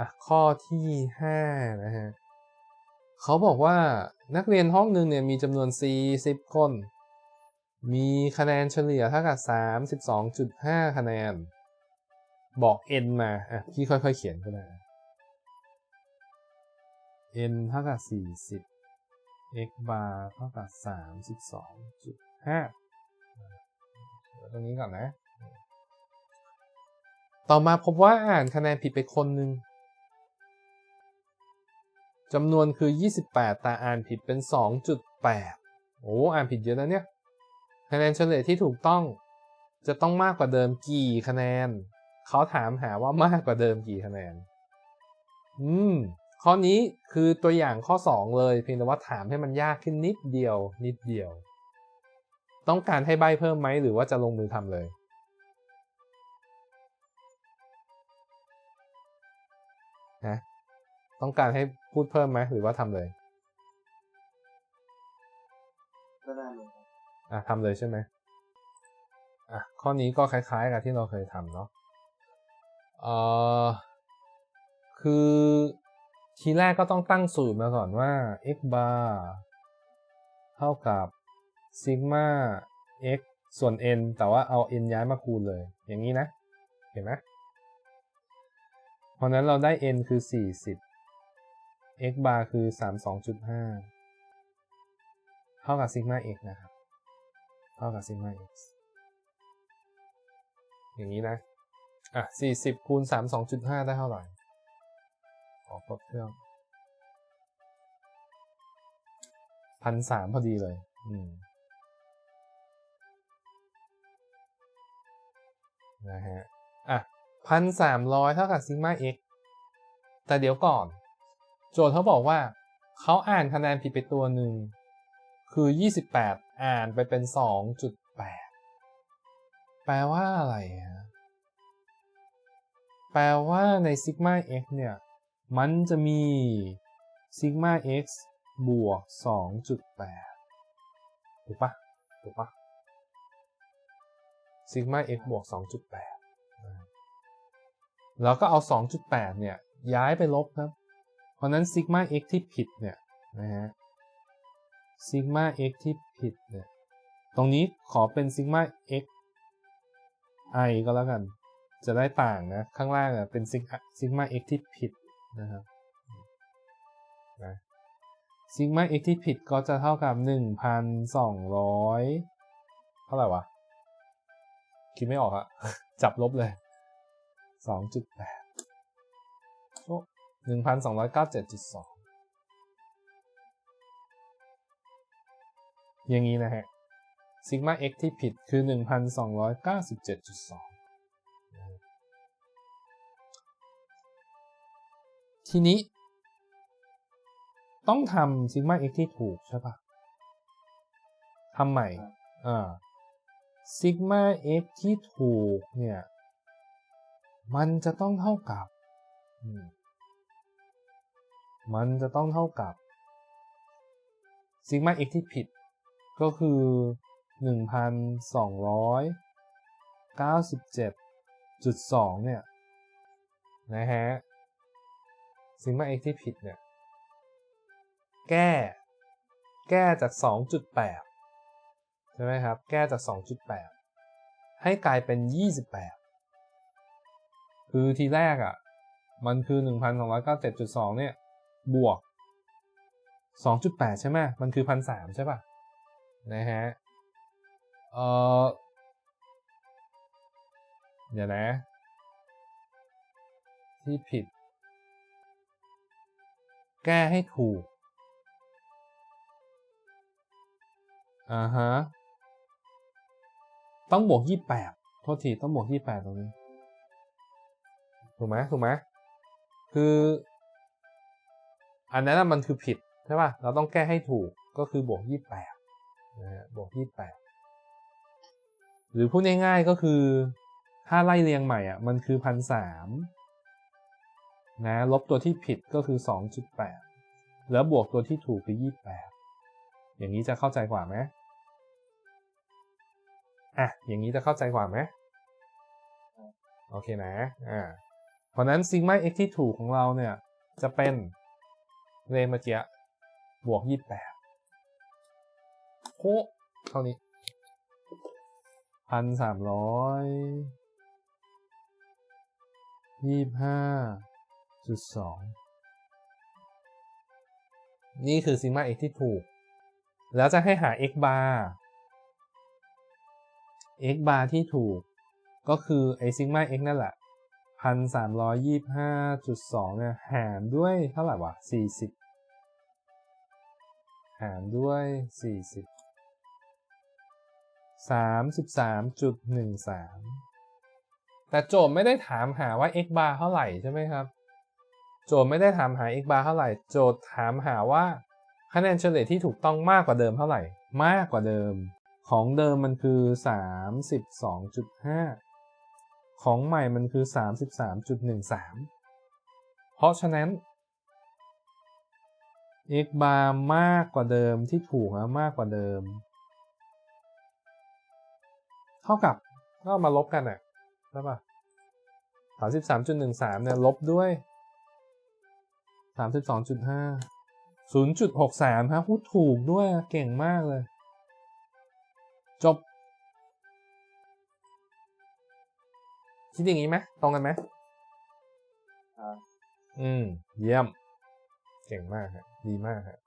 อะข้อที่ห้านะฮะเขาบอกว่านักเรียนห้องหนึ่งเนี่ยมีจำนวน 40 คน มีคะแนนเฉลี่ยเท่ากับ 32.5 คะแนน บอก n มาอะพี่ค่อยๆเขียนก็ได้ n เท่ากับ 40 x bar เท่ากับ 32.5 ตรงนี้ก่อนนะ ต่อมาพบว่าอ่านคะแนนผิดไปคนหนึ่ง จำนวนคือ 28 แต่อ่านผิดเป็น 2.8 โอ้อ่านผิดเยอะนะเนี่ย คะแนนเฉลี่ยที่ถูกต้องจะต้องมากกว่าเดิมกี่คะแนน เขาถามหาว่ามากกว่าเดิมกี่คะแนน อืม ข้อนี้คือตัวอย่างข้อ 2 เลย เพียงแต่ว่าถามให้มันยากขึ้นนิดเดียว นิดเดียว ต้องการให้ใบเพิ่มไหมหรือว่าจะลงมือทำเลยนะ ต้องการให้พูดเพิ่มไหมหรือว่าทำเลยก็ได้เลยครับอะทำเลยใช่ไหมอะข้อนี้ก็คล้าย ๆ กับที่เราเคยทำเนาะเอ่อคือทีแรกก็ต้องตั้งสูตรมาก่อนว่า x bar เท่ากับซิกมา x ส่วน n แต่ว่าเอา n ย้ายมาคูณเลย อย่างนี้นะ เห็นไหมเพราะนั้นเราได้ n คือ 40 x bar คือ 32.5 เท่ากับซิกมา x นะครับ เท่ากับซิกมา x อย่างนี้นะ อะ 40คูณ32.5 ได้เท่าไหร่ ขอครบเครื่องพันสามพอดีเลย อืม นะฮะ อะพันสามร้อยเท่ากับซิกมา x แต่เดี๋ยวก่อน โจทย์เขาบอกว่าเขาอ่านคะแนนผิดไปตัวหนึ่ง คือ 28 อ่านไปเป็น 2.8 แปลว่าอะไรฮะแปลว่าในซิกมา x เนี่ย มันจะมีซิกมา x บวก 2.8 ถูกปะถูกปะซิกมา x บวก 2.8 แล้วก็เอา 2.8 เนี่ย ย้ายไปลบครับ เพราะนั้นซิกมา x ที่ผิดเนี่ยนะฮะซิกมา x ที่ผิดเนี่ยตรงนี้ขอเป็นซิกมา x i ก็แล้วกัน จะได้ต่างนะ ข้างล่างอะเป็นซิกซิกมา x ที่ผิดนะครับนะซิกมา x ที่ผิดก็จะเท่ากับ 1,200 เท่าไหร่วะ คิดไม่ออกอะจับลบเลย 2.8 หนึ่งพันสองร้อยเก้าเจ็ดจุดสองอย่างนี้นะฮะซิกมา x ที่ผิดคือหนึ่งพันสองร้อยเก้าสิบเจ็ดจุดสองทีนี้ ต้องทำซิกมา x ที่ถูกใช่ปะทำใหม่ อ่าซิกมา x ที่ถูกเนี่ย มันจะต้องเท่ากับ อืม มันจะต้องเท่ากับซิกมา x ที่ผิด ก็คือ 1,297.2 เนี่ย นะฮะซิกมา x ที่ผิดเนี่ย แก้ แก้จาก 2.8 ใช่ไหมครับ แก้จาก 2.8 ให้กลายเป็น 28 คือทีแรกอะ่ะ มันคือ 1,297.2 เนี่ย บวก 2.8 ใช่ไหมมันคือ1,300ใช่ป่ะ นะฮะ เออเดี๋ยวนะ ที่ผิด แก้ให้ถูก อ่าฮะ ต้องบวก 28 โทษที ต้องบวก 28 ตรงนี้ ถูกไหมถูกไหมคือ อันนั้นมันคือผิดใช่ป่ะเราต้องแก้ให้ถูกก็คือบวก 28นะฮะบวก 28 หรือพูดง่ายๆก็คือถ้าไล่เรียงใหม่อะมันคือ1,300นะลบตัวที่ผิดก็คือ 2.8 แล้วบวกตัวที่ถูกคือ 28 อย่างนี้จะเข้าใจกว่าไหมอะอย่างนี้จะเข้าใจกว่าไหมโอเคนะอ่าเพราะราะฉะนั้นซิกมา x ที่ถูกของเราเนี่ยจะเป็น เลขเมื่อกี้บวก28โค้เท่านี้พันสามร้อยยี่ห้าจุดสองนี่คือซิมา x ที่ถูก แล้วจะให้หา x bar x bar ที่ถูก ก็คือไอซิมา x นั่นแหละพันสามร้อยยี่ห้าจุดสองเนี่ยหารด้วยเท่าไหร่วะสี่สิบ หารด้วยสี่สิบสามสิบสามจุดหนึ่งสามแต่โจทย์ไม่ได้ถามหาว่า x bar เท่าไหร่ใช่ไหมครับ โจทย์ไม่ได้ถามหา x bar เท่าไหร่ โจทย์ถามหาว่าคะแนนเฉลี่ยที่ถูกต้องมากกว่าเดิมเท่าไหร่ มากกว่าเดิม ของเดิมมันคือ 32.5 ของใหม่มันคือ 33.13 เพราะฉะนั้น x bar มากกว่าเดิมที่ถูกนะมากกว่าเดิม เท่ากับก็เอามาลบกันอะใช่ปะ33.13เนี่ยลบด้วย32.5 0.63ฮะพูดถูกด้วยอะเก่งมากเลย จบ คิดอย่างนี้ไหมตรงกันไหมครับอืม เยี่ยม เก่งมากฮะ ดีมากฮะ